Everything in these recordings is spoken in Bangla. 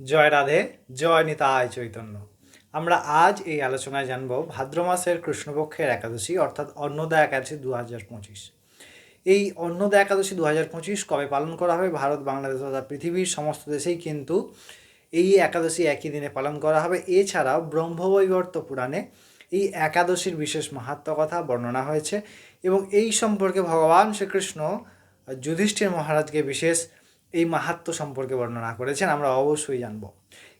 জয় রাধে, জয় নিতায় চৈতন্য। আমরা আজ এই আলোচনায় জানব ভাদ্র মাসের কৃষ্ণপক্ষের একাদশী, অর্থাৎ অন্নদা একাদশী দু হাজার পঁচিশ। এই অন্নদা একাদশী দু হাজার পঁচিশ কবে পালন করা হবে? ভারত, বাংলাদেশ তথা পৃথিবীর সমস্ত দেশেই কিন্তু এই একাদশী একই দিনে পালন করা হবে। এছাড়াও ব্রহ্মবৈবর্ত পুরাণে এই একাদশীর বিশেষ মাহাত্ম কথা বর্ণনা হয়েছে এবং এই সম্পর্কে ভগবান শ্রীকৃষ্ণ যুধিষ্ঠির মহারাজকে বিশেষ এই মাহাত্ম সম্পর্কে বর্ণনা করেছেন, আমরা অবশ্যই জানব।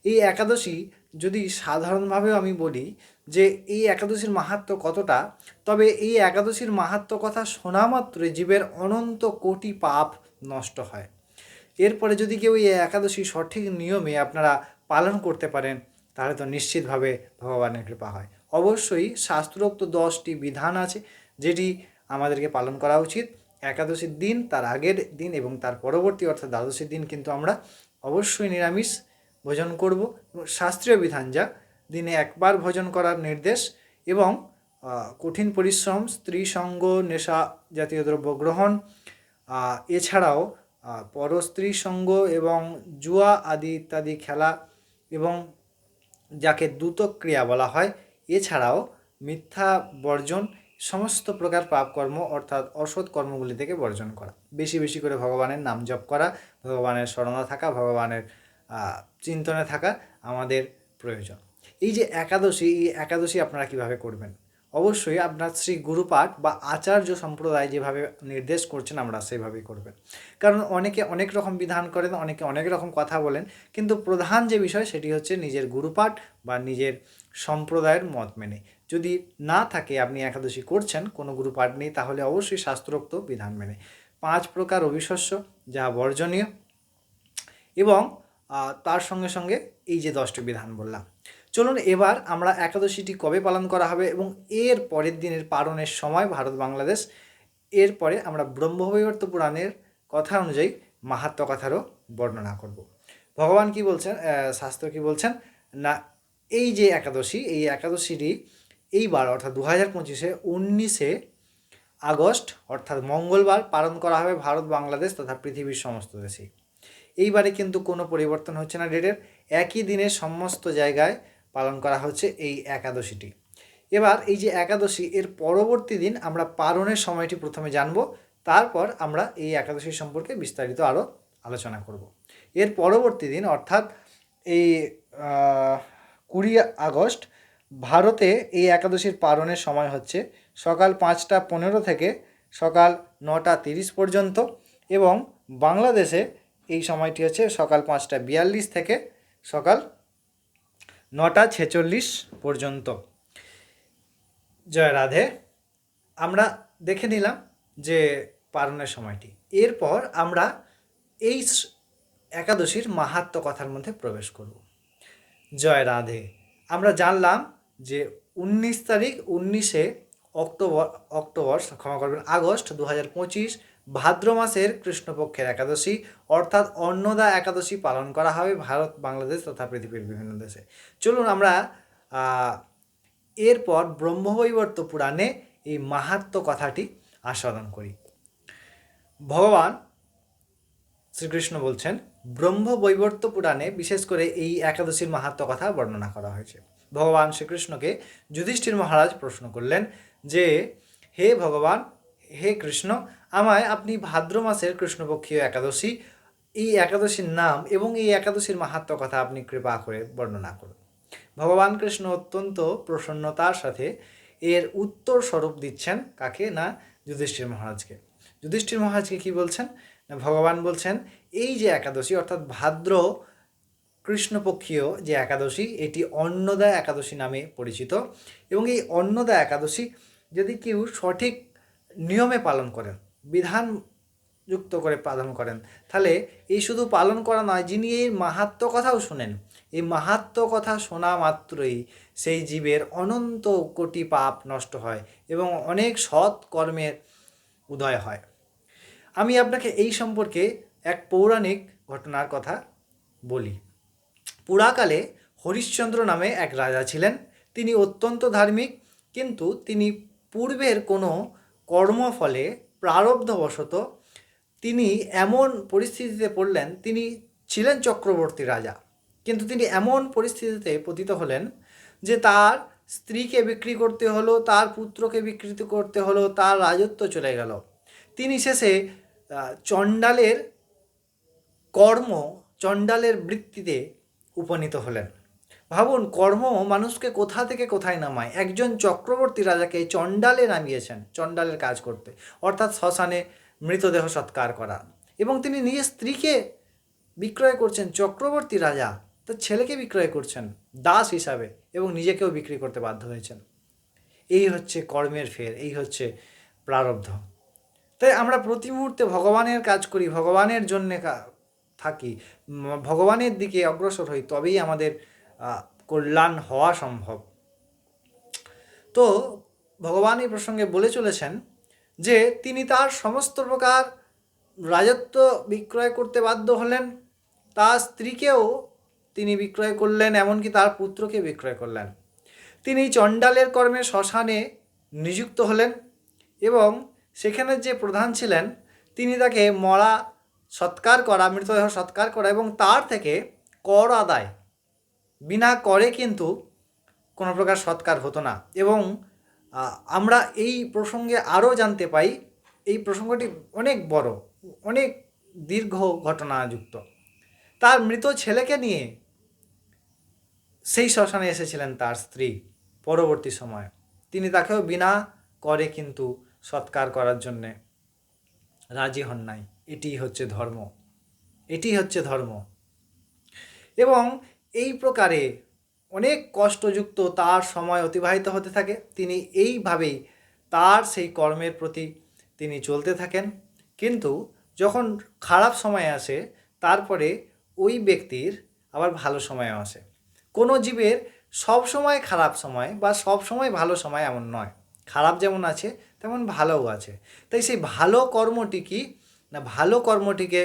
এই একাদশী যদি সাধারণভাবেও আমি বলি যে এই একাদশীর মাহাত্ম কতটা, তবে এই একাদশীর মাহাত্ম কথা শোনা মাত্রই জীবের অনন্ত কোটি পাপ নষ্ট হয়। এরপরে যদি কেউ এই একাদশী সঠিক নিয়মে আপনারা পালন করতে পারেন, তাহলে তো নিশ্চিতভাবে ভগবানের কৃপা হয়। অবশ্যই শাস্ত্রোক্ত দশটি বিধান আছে, যেটি আমাদেরকে পালন করা উচিত। একাদশীর দিন, তার আগের দিন এবং তার পরবর্তী, অর্থাৎ দ্বাদশীর দিন কিন্তু আমরা অবশ্যই নিরামিষ ভোজন করব। এবং শাস্ত্রীয় বিধান যা, দিনে একবার ভোজন করার নির্দেশ এবং কঠিন পরিশ্রম, স্ত্রী সঙ্গ, নেশা জাতীয় দ্রব্য গ্রহণ এছাড়াও পরস্ত্রী সঙ্গ এবং জুয়া আদি ইত্যাদি খেলা এবং যাকে দ্রুত ক্রিয়া বলা হয়, এছাড়াও মিথ্যা বর্জন সমস্ত প্রকার পাপকর্ম অর্থাৎ অসৎ কর্মগুলি থেকে বর্জন করা। বেশি বেশি করে ভগবানের নাম জপ করা, ভগবানের স্মরণা থাকা, ভগবানের চিন্তনে থাকা আমাদের প্রয়োজন। এই যে একাদশী, এই একাদশী আপনারা কীভাবে করবেন? অবশ্যই আপনার শ্রী গুরুপাঠ বা আচার্য সম্প্রদায় যেভাবে নির্দেশ করছেন আমরা সেভাবেই করবেন। কারণ অনেকে অনেক রকম বিধান করেন, অনেকে অনেক রকম কথা বলেন, কিন্তু প্রধান যে বিষয় সেটি হচ্ছে নিজের গুরুপাঠ বা নিজের সম্প্রদায়ের মত মেনে। যদি না থাকে আপনি একাদশী করছেন কোনো গুরুপাঠ নেই তাহলে অবশ্যই শাস্ত্রোক্ত বিধান মেনে। পাঁচ প্রকার অবিশস্য যা বর্জনীয় এবং তার সঙ্গে সঙ্গে এই যে দশটি বিধান বললাম। চলুন এবার আমরা একাদশীটি কবে পালন করা হবে এবং এর পরের দিনের পালনের সময় ভারত বাংলাদেশ এরপরে আমরা ব্রহ্মবৈবর্ত পুরাণের কথা অনুযায়ী মাহাত্ম কথারও বর্ণনা করব। ভগবান কি বলছেন? শাস্ত্র কি বলছেন? না, এই যে একাদশী, এই একাদশীটি এইবার, অর্থাৎ দু হাজার পঁচিশে উনিশে আগস্ট, অর্থাৎ মঙ্গলবার, পালন করা হবে ভারত, বাংলাদেশ তথা পৃথিবীর সমস্ত দেশে এইবারে কিন্তু কোনো পরিবর্তন হচ্ছে না ডেটের, একই দিনে সমস্ত জায়গায় পালন করা হচ্ছে এই একাদশীটি। এবার এই যে একাদশী, এর পরবর্তী দিন আমরা পালনের সময়টি প্রথমে জানব, তারপর আমরা এই একাদশী সম্পর্কে বিস্তারিত আরও আলোচনা করব। এর পরবর্তী দিন, অর্থাৎ এই কুড়ি আগস্ট ভারতে এই একাদশীর পালনের সময় হচ্ছে সকাল পাঁচটা পনেরো থেকে সকাল নটা তিরিশ পর্যন্ত এবং বাংলাদেশে এই সময়টি হচ্ছে সকাল পাঁচটা বিয়াল্লিশ থেকে সকাল নটা ছেচল্লিশ পর্যন্ত। জয় রাধে। আমরা দেখে নিলাম যে পালনের সময়টি। এরপর আমরা এই একাদশীর মাহাত্ম কথার মধ্যে প্রবেশ করব। জয় রাধে। আমরা জানলাম যে উনিশ তারিখ উনিশে অক্টোবর অক্টোবর, ক্ষমা করবেন, আগস্ট দু হাজার পঁচিশ, ভাদ্র মাসের কৃষ্ণপক্ষের একাদশী, অর্থাৎ অন্নদা একাদশী পালন করা হবে ভারত, বাংলাদেশ তথা পৃথিবীর বিভিন্ন দেশে। চলুন আমরা এরপর ব্রহ্মবৈবর্ত পুরাণে এই মাহাত্ম কথাটি আস্বাদন করি। ভগবান শ্রীকৃষ্ণ বলছেন ব্রহ্মবৈবর্ত পুরাণে বিশেষ করে এই একাদশীর মাহাত্ম কথা বর্ণনা করা হয়েছে। ভগবান শ্রীকৃষ্ণকে যুধিষ্ঠির মহারাজ প্রশ্ন করলেন যে, হে ভগবান, হে কৃষ্ণ, আমায় আপনি ভাদ্র মাসের কৃষ্ণপক্ষীয় একাদশী, এই একাদশীর নাম এবং এই একাদশীর মাহাত্ম কথা আপনি কৃপা করে বর্ণনা করুন। ভগবান কৃষ্ণ অত্যন্ত প্রসন্নতার সাথে এর উত্তর স্বরূপ দিচ্ছেন কাকে? না, যুধিষ্ঠির মহারাজকে। যুধিষ্ঠির মহারাজকে কি বলছেন? ভগবান বলছেন, এই যে একাদশী, অর্থাৎ ভাদ্র কৃষ্ণপক্ষীয় যে একাদশী, এটি অন্নদা একাদশী নামে পরিচিত এবং এই অন্নদা একাদশী যদি কেউ সঠিক নিয়মে পালন করেন বিধান যুক্ত করে পালন করেন, তাহলে এই শুধু পালন করা নয়, যিনি এই মাহাত্ম কথাও শোনেন, এই মাহাত্ম কথা শোনা মাত্রই সেই জীবের অনন্ত কোটি পাপ নষ্ট হয় এবং অনেক সৎ কর্মের উদয় হয়। আমি আপনাকে এই সম্পর্কে এক পৌরাণিক ঘটনার কথা বলি। পুরাকালে হরিশ্চন্দ্র নামে এক রাজা ছিলেন। তিনি অত্যন্ত ধার্মিক, কিন্তু তিনি পূর্বের কোনো কর্মফলে প্রারব্ধবশত তিনি এমন পরিস্থিতিতে পড়লেন, তিনি ছিলেন চক্রবর্তী রাজা। কিন্তু তিনি এমন পরিস্থিতিতে পতিত হলেন যে তার স্ত্রীকে বিক্রি করতে হলো, তার পুত্রকে বিকৃত করতে হলো, তার রাজত্ব চলে গেল। তিনি শেষে চণ্ডালের কর্ম, চণ্ডালের বৃত্তিতে উপনীত হলেন। ভাবুন, কর্ম মানুষকে কোথা থেকে কোথায় নামায়? একজন চক্রবর্তী রাজাকে চণ্ডালে নামিয়েছেন, চণ্ডালের কাজ করতে। অর্থাৎ শ্মশানে মৃতদেহ সৎকার করা। এবং তিনি নিজের স্ত্রীকে বিক্রয় করছেন, চক্রবর্তী রাজা। তার ছেলেকে বিক্রয় করছেন, দাস হিসাবে, এবং নিজেকেও বিক্রি করতে বাধ্য হয়েছেন। এই হচ্ছে কর্মের ফের, এই হচ্ছে প্রারব্ধ। তাই আমরা প্রতি মুহূর্তে ভগবানের কাজ করি, ভগবানের জন্যে থাকি। ভগবানের দিকে অগ্রসর হই, তবেই আমাদের কল্যাণ হওয়া সম্ভব। তো ভগবান এই প্রসঙ্গে বলে চলেছেন যে, তিনি তার সমস্ত প্রকার রাজত্ব বিক্রয় করতে বাধ্য হলেন। তার স্ত্রীকেও তিনি বিক্রয় করলেন, এমনকি তার পুত্রকে বিক্রয় করলেন। তিনি চণ্ডালের কর্মে শ্মশানে নিযুক্ত হলেন এবং সেখানে যে প্রধান ছিলেন, তিনি তাকে মরা, সৎকার করা, মৃতদেহ সৎকার করা এবং তার থেকে কর আদায়। বিনা করে কিন্তু কোনো প্রকার সৎকার হতো না। এবং আমরা এই প্রসঙ্গে আরও জানতে পাই, এই প্রসঙ্গটি অনেক বড়, অনেক দীর্ঘ ঘটনাযুক্ত। তার মৃত ছেলেকে নিয়ে সেই শ্মশানে এসেছিলেন তার স্ত্রী পরবর্তী সময়ে। তিনি তাকেও বিনা করে কিন্তু সৎকার করার জন্যে রাজি হন নাই। এটি হচ্ছে ধর্ম। এটি হচ্ছে ধর্ম। এবং এই প্রকারে অনেক কষ্টযুক্ত তার সময় অতিবাহিত হতে থাকে। তিনি এইভাবেই তার সেই কর্মের প্রতি তিনি চলতে থাকেন। কিন্তু যখন খারাপ সময় আসে, তারপরে ওই ব্যক্তির আবার ভালো সময়ও আসে। কোনো জীবের সব সময় খারাপ সময় বা সব সময় ভালো সময় এমন নয়। খারাপ যেমন আছে তেমন ভালোও আছে। তাই সেই ভালো কর্মটি কি? না, ভালো কর্মটিকে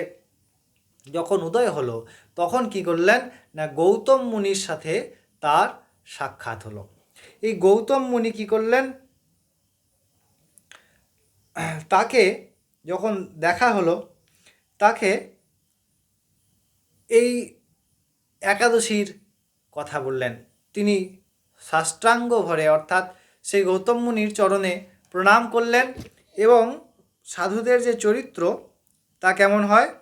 যখন উদয় হলো, তখন কি করলেন? না, গৌতম মুনির সাথে তার সাক্ষাৎ হলো। এই গৌতম মুনি কি করলেন? তাকে যখন দেখা হলো, তাকে এই একাদশীর কথা বললেন। তিনি সাষ্টাঙ্গ ভরে, অর্থাৎ সেই গৌতম মুনির চরণে প্রণাম করলেন এবং সাধুদের যে চরিত্র, তা কেমন হয়?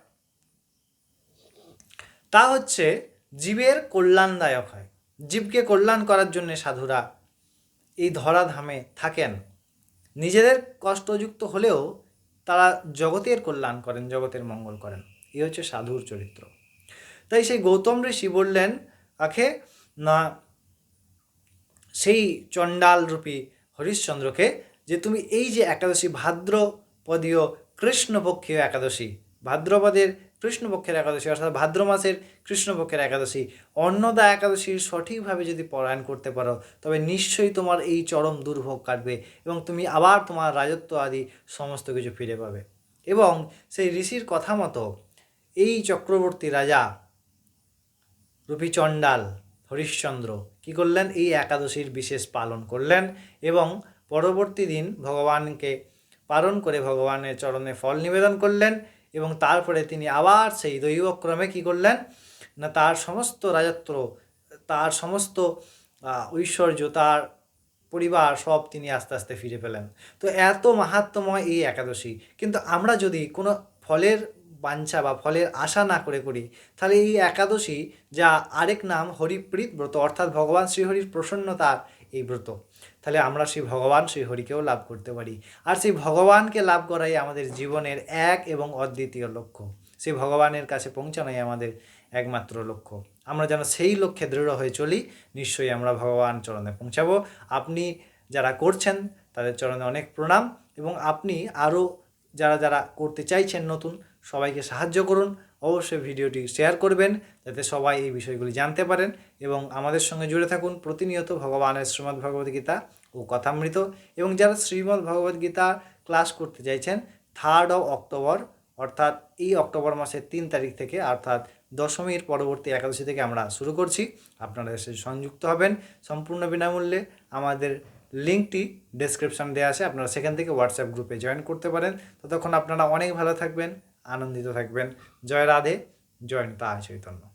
তা হচ্ছে জীবের কল্যাণদায়ক হয়। জীবকে কল্যাণ করার জন্য সাধুরা এই ধরাধামে থাকেন। নিজেদের কষ্টযুক্ত হলেও তারা জগতের কল্যাণ করেন, জগতের মঙ্গল করেন। এই হচ্ছে সাধুর চরিত্র। তাই সেই গৌতম ঋষি বললেন, আখে, না, সেই চণ্ডাল রূপী হরিশ্চন্দ্রকে যে তুমি এই যে একাদশী ভাদ্রপদীয় কৃষ্ণপক্ষীয় একাদশী, ভাদ্রপদের কৃষ্ণপক্ষের একাদশী, অর্থাৎ ভাদ্র মাসের কৃষ্ণপক্ষের একাদশী, অন্নদা একাদশীর সঠিকভাবে যদি পরায়ণ করতে পারো, তবে নিশ্চয়ই তোমার এই চরম দুর্ভোগ কাটবে এবং তুমি আবার তোমার রাজত্ব আদি সমস্ত কিছু ফিরে পাবে। এবং সেই ঋষির কথা মতো এই চক্রবর্তী রাজা রূপী চণ্ডাল হরিশ্চন্দ্র কি করলেন? এই একাদশীর বিশেষ পালন করলেন এবং পরবর্তী দিন ভগবানকে পালন করে ভগবানের চরণে ফল নিবেদন করলেন এবং তারপরে তিনি আবার সেই দৈবক্রমে কি করলেন? না, তার সমস্ত রাজত্ব তার সমস্ত ঐশ্বর্য, তার পরিবার সব তিনি আস্তে আস্তে ফিরে পেলেন। তো এত মাহাত্ম্যময় এই একাদশী। কিন্তু আমরা যদি কোনো ফলের বাঞ্ছা বা ফলের আশা না করে করি। তাহলে এই একাদশী, যা আরেক নাম হরিপ্রীত ব্রত, অর্থাৎ ভগবান শ্রীহরির প্রসন্নতার এই ব্রত। তাহলে আমরা সেই ভগবান শ্রীহরিকেও লাভ করতে পারি। আর সেই ভগবানকে লাভ করাই আমাদের জীবনের এক এবং অদ্বিতীয় লক্ষ্য। সেই ভগবানের কাছে পৌঁছানোই আমাদের একমাত্র লক্ষ্য। আমরা যেন সেই লক্ষ্যে দৃঢ় হয়ে চলি, নিশ্চয়ই আমরা ভগবান চরণে পৌঁছাবো। আপনি যারা করছেন, তাদের চরণে অনেক প্রণাম। এবং আপনি আরও যারা যারা করতে চাইছেন নতুন সবাইকে সাহায্য করুন। অবশ্যই ভিডিওটি শেয়ার করবেন, যাতে সবাই এই বিষয়গুলি জানতে পারেন এবং আমাদের সঙ্গে জুড়ে থাকুন প্রতিনিয়ত ভগবানের শ্রীমদ্ ভগবদ গীতা ও কথামৃত। এবং যারা শ্রীমদ্ ভগবদ গীতা ক্লাস করতে চাইছেন থার্ড অফ অক্টোবর অর্থাৎ এই অক্টোবর মাসের তিন তারিখ থেকে, অর্থাৎ দশমীর পরবর্তী একাদশী থেকে আমরা শুরু করছি। আপনারা এসে সংযুক্ত হবেন। সম্পূর্ণ বিনামূল্যে আমাদের লিঙ্কটি ডেসক্রিপশন দেওয়া আছে। আপনারা সেখান থেকে হোয়াটসঅ্যাপ গ্রুপে জয়েন করতে পারেন। ততক্ষণ আপনারা অনেক ভালো থাকবেন। আনন্দিত থাকবেন। জয় রাধে জয় নিতা চৈতন্য।